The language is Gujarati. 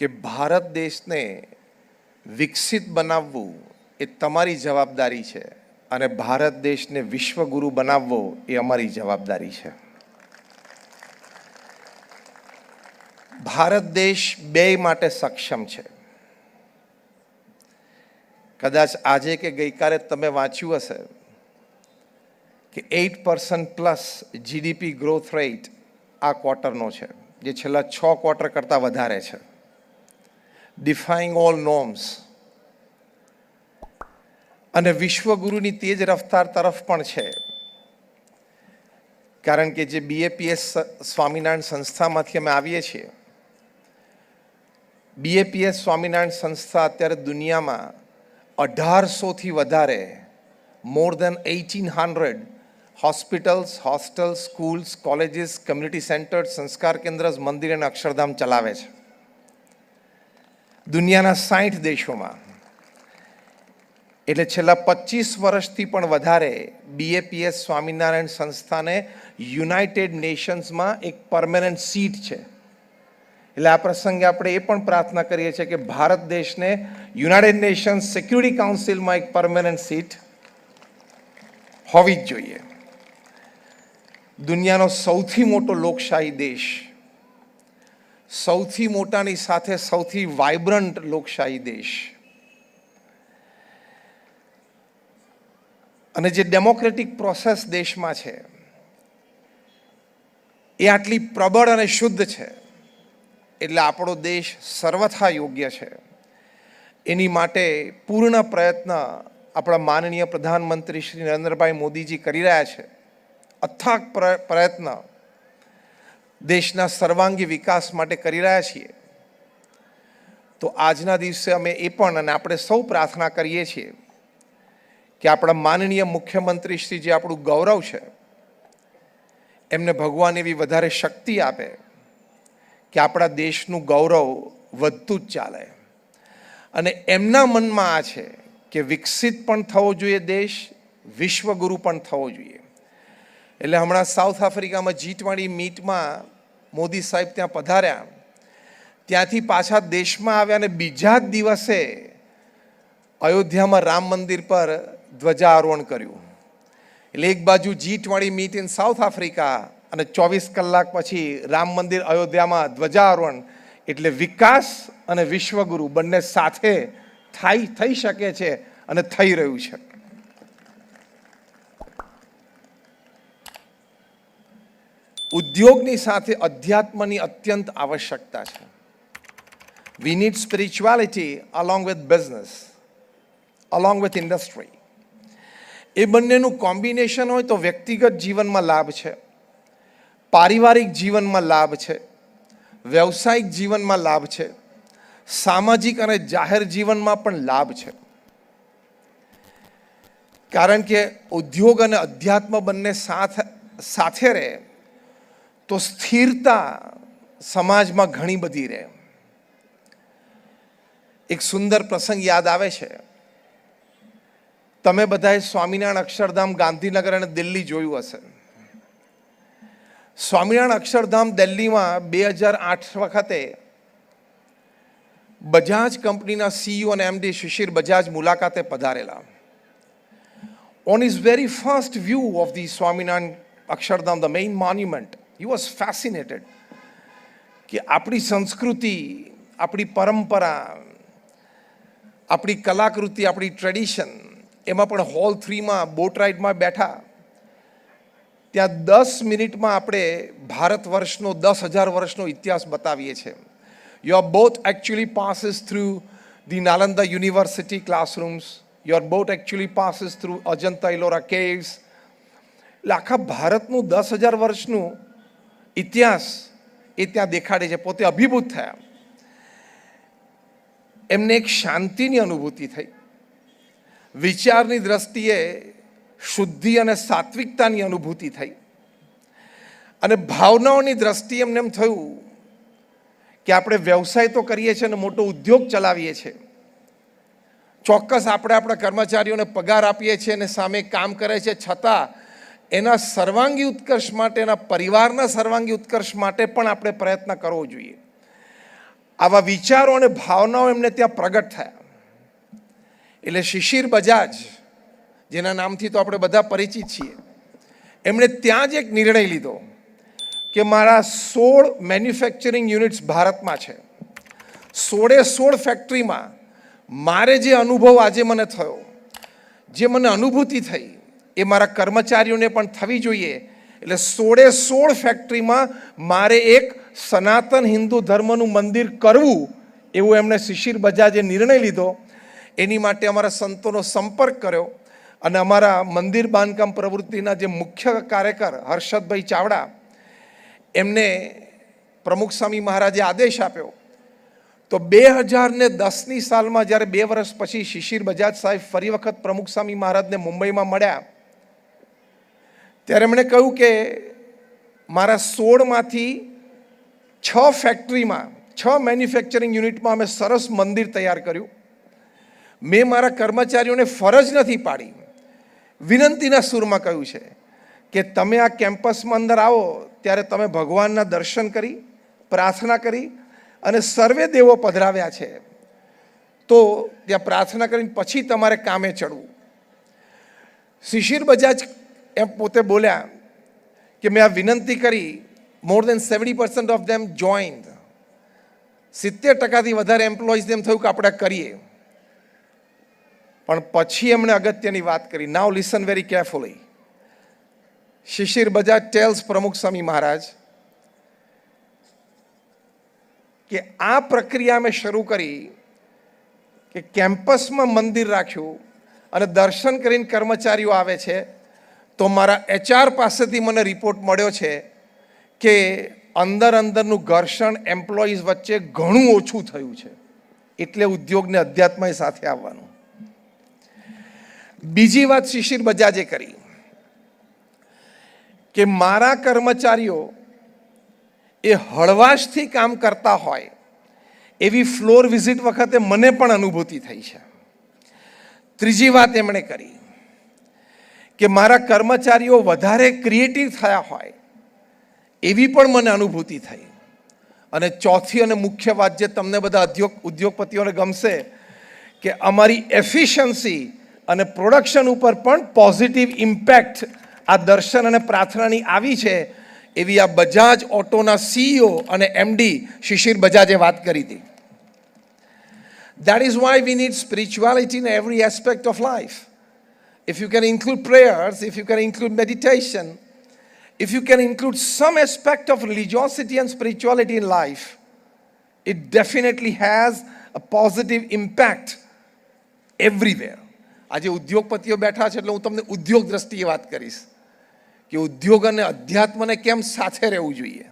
કે ભારત દેશને વિકસિત બનાવવું એ તમારી જવાબદારી છે અને ભારત દેશને વિશ્વગુરુ બનાવવો એ અમારી જવાબદારી છે. ભારત દેશ બે માટે સક્ષમ છે. કદાચ આજે કે ગઈકાલે તમે વાંચ્યું હશે કે eight percent plus GDP growth rate આ ક્વાર્ટરનો છે, જે છેલ્લા છ ક્વાર્ટર કરતાં વધારે છે. ડિફાઈંગ ઓલ નોર્મ્સ અને વિશ્વગુરુની તેજ રફતાર તરફ પણ છે. કારણ કે જે બીએપીએસ સ્વામિનારાયણ સંસ્થામાંથી અમે આવીએ છીએ બીએપીએસ સ્વામિનારાયણ સંસ્થા અત્યારે દુનિયામાં અઢારસોથી વધારે more than eighteen hundred hospitals hostel schools colleges community centres સંસ્કાર કેન્દ્ર, મંદિર અને અક્ષરધામ ચલાવે છે. દુનિયાના સાઠ દેશોમાં. એટલે છેલ્લા પચીસ વર્ષથી પણ વધારે બીએપીએસ સ્વામિનારાયણ સંસ્થાને યુનાઇટેડ નેશન્સમાં એક પરમેનન્ટ સીટ છે. એટલે આ પ્રસંગે આપણે એ પણ પ્રાર્થના કરીએ છીએ કે ભારત દેશને યુનાઇટેડ નેશન્સ સિક્યુરિટી કાઉન્સિલમાં એક પરમેનન્ટ સીટ હોવી જ જોઈએ. દુનિયાનો સૌથી મોટો લોકશાહી દેશ સૌથી મોટાની સાથે સૌથી વાઇબ્રન્ટ લોકશાહી દેશ. અને જે ડેમોક્રેટિક પ્રોસેસ દેશમાં છે, એ આટલી પ્રબળ અને શુદ્ધ છે. એટલે આપણો દેશ સર્વથા યોગ્ય છે. એની માટે પૂર્ણ પ્રયત્ન આપણા માનનીય પ્રધાનમંત્રી શ્રી નરેન્દ્રભાઈ મોદીજી કરી રહ્યા છે. અથાક પ્ર- પ્રયત્ન દેશના સર્વાંગી વિકાસ માટે કરી રહ્યા છીએ. તો આજના દિવસે અમે એ પણ અને આપણે સૌ પ્રાર્થના કરીએ છીએ કે આપણા માનનીય મુખ્યમંત્રી શ્રી જે આપણું ગૌરવ છે. એમને ભગવાન એવી વધારે શક્તિ આપે કે આપણા દેશનું ગૌરવ વધતું જ ચાલે. અને એમના મનમાં આ છે કે વિકસિત પણ થવો જોઈએ દેશ, વિશ્વગુરુ પણ થવો જોઈએ. એટલે હમણાં સાઉથ આફ્રિકામાં જી ટ્વેન્ટી મીટમાં મોદી સાહેબ ત્યાં પધાર્યા. ત્યાંથી પાછા દેશમાં આવ્યા અને બીજા જ દિવસે અયોધ્યામાં રામ મંદિર પર ધ્વજારોહણ કર્યું. એટલે એક બાજુ G twenty meet in South Africa અને ચોવીસ કલાક પછી રામ મંદિર અયોધ્યામાં ધ્વજારોહણ એટલે વિકાસ અને વિશ્વગુરુ બંને સાથે થાય, થઈ શકે છે અને થઈ રહ્યું છે. ઉદ્યોગની સાથે અધ્યાત્મની અત્યંત આવશ્યકતા છે. We need spirituality along with business along with industry એ બંનેનું કોમ્બિનેશન હોય તો વ્યક્તિગત જીવનમાં લાભ છે, પારિવારિક જીવનમાં લાભ છે, વ્યવસાયિક જીવનમાં લાભ છે, સામાજિક અને જાહેર જીવનમાં પણ લાભ છે. કારણ કે ઉદ્યોગ અને અધ્યાત્મ બંને સાથ, સાથે રહે તો સ્થિરતા સમાજમાં ઘણી બધી રહે. એક સુંદર પ્રસંગ યાદ આવે છે. તમે બધાએ સ્વામિનારાયણ અક્ષરધામ ગાંધીનગર અને દિલ્હી જોયું હશે. સ્વામિનારાયણ અક્ષરધામ દિલ્હીમાં બે હજાર આઠ વખતે બજાજ કંપનીના સીઈઓ અને એમડી શિશિર બજાજ મુલાકાતે પધારેલા. On is very first view of the Swaminarayan Akshardham the main monument, he was fascinated કે આપણી સંસ્કૃતિ, આપણી પરંપરા, આપણી કલાકૃતિ, આપણી ટ્રેડિશન એમાં પણ હોલ થ્રીમાં બોટ રાઇડમાં બેઠા. ત્યાં દસ મિનિટમાં આપણે ભારત વર્ષનો, દસ હજાર વર્ષનો ઇતિહાસ બતાવીએ છીએ. Your boat actually passes through the Nalanda university classrooms your boat actually passes through Ajanta Ellora caves એટલે આખા ભારતનું દસ હજાર વર્ષનું ઇતિહાસ એ ત્યાં દેખાડે છે. પોતે અભિભૂત થયા. એમને એક શાંતિની અનુભૂતિ થઈ. વિચારની દ્રષ્ટિએ શુદ્ધિ અને સાત્વિકતાની અનુભૂતિ થઈ. અને ભાવનાઓની દ્રષ્ટિએ એમને એમ થયું કે આપણે વ્યવસાય તો કરીએ છીએ અને મોટો ઉદ્યોગ ચલાવીએ છીએ. ચોક્કસ આપણે આપણા કર્મચારીઓને પગાર આપીએ છીએ અને સામે કામ કરે છે. છતાં એના સર્વાંગી ઉત્કર્ષ માટે, એના પરિવારના સર્વાંગી ઉત્કર્ષ માટે પણ આપણે પ્રયત્ન કરવો જોઈએ. આવા વિચારો અને ભાવનાઓ એમને ત્યાં પ્રગટ થયા. એટલે શિશિર બજાજ, જેના નામથી તો આપણે બધા પરિચિત છીએ, એમણે ત્યાં જ એક નિર્ણય લીધો કે મારા સોળ મેન્યુફેક્ચરિંગ યુનિટ્સ ભારતમાં છે. સોળે સોળ ફેક્ટરીમાં મારે જે અનુભવ આજે મને થયો, જે મને અનુભૂતિ થઈ એ મારા કર્મચારીઓને પણ થવી જોઈએ. એટલે સોળે સોળ ફેક્ટરીમાં મારે એક સનાતન હિન્દુ ધર્મનું મંદિર કરવું, એવું એમણે શિશિર બજાજે નિર્ણય લીધો. એની માટે અમારા સંતોનો સંપર્ક કર્યો અને અમારા મંદિર બાંધકામ પ્રવૃત્તિના જે મુખ્ય કાર્યકર હર્ષદભાઈ ચાવડા, એમને પ્રમુખ સ્વામી મહારાજે આદેશ આપ્યો. તો બે હજાર ને દસની સાલમાં જ્યારે બે વર્ષ પછી શિશિર બજાજ સાહેબ ફરી વખત પ્રમુખ સ્વામી મહારાજને મુંબઈમાં મળ્યા ત્યારે એમણે કહ્યું કે મારા સોળમાંથી છ ફેક્ટરીમાં છ મેન્યુફેક્ચરિંગ યુનિટમાં અમે સરસ મંદિર તૈયાર કર્યું. મેં મારા કર્મચારીઓને ફરજ નથી પાડી. વિનંતીના સૂરમાં કહ્યું છે કે તમે આ કેમ્પસમાં અંદર આવો, ત્યારે તમે ભગવાનના દર્શન કરી, પ્રાર્થના કરી અને સર્વે દેવો પધરાવ્યા છે. તો ત્યાં પ્રાર્થના કરીને પછી તમારે કામે ચડવું. શિશિર બજાજ એમ પોતે બોલ્યા કે મેં આ વિનંતી કરી more than seventy percent of them joined સિત્તેર ટકાથી વધારે એમ્પ્લોઈઝ એમ થયું કે આપણે કરીએ. પણ પછી એમણે અગત્યની વાત કરી. Now listen very carefully Shishir Bajaj tells Pramukh Swami Maharaj કે આ પ્રક્રિયા મેં શરૂ કરી કે કેમ્પસમાં મંદિર રાખ્યું અને દર્શન કરીને કર્મચારીઓ આવે છે. તો મારા એચઆર પાસેથી મને રિપોર્ટ મળ્યો છે કે અંદર અંદરનું ઘર્ષણ એમ્પ્લોઈઝ વચ્ચે ઘણું ઓછું થયું છે. એટલે ઉદ્યોગને અધ્યાત્મય સાથે આવવાનું. બીજી વાત શિશિર બજાજે કરી કે મારા કર્મચારીઓ એ હળવાશથી કામ કરતા હોય એવી ફ્લોર વિઝિટ વખતે મને પણ અનુભૂતિ થઈ છે. ત્રીજી વાત એમણે કરી કે મારા કર્મચારીઓ વધારે ક્રિએટિવ થયા હોય, એવી પણ મને અનુભૂતિ થઈ અને ચોથી અને મુખ્ય વાત જે તમને બધા ઉદ્યોગ, ઉદ્યોગપતિઓને ગમશે, કે અમારી એફિશિયન્સી અને પ્રોડક્શન ઉપર પણ પોઝિટિવ ઇમ્પેક્ટ આ દર્શન અને પ્રાર્થનાની આવી છે, એવી આ બજાજ ઓટોના સીઈઓ અને એમડી શિશિર બજાજે વાત કરી હતી that is why we need spirituality in every aspect of life. If you can include prayers, if you can include meditation, if you can include some aspect of religiosity and spirituality in life, it definitely has a positive impact everywhere. આજે ઉદ્યોગપતિઓ બેઠા છે એટલે હું તમને ઉદ્યોગ દ્રષ્ટિએ વાત કરીશ કે ઉદ્યોગ અને અધ્યાત્મને કેમ સાથે રહેવું જોઈએ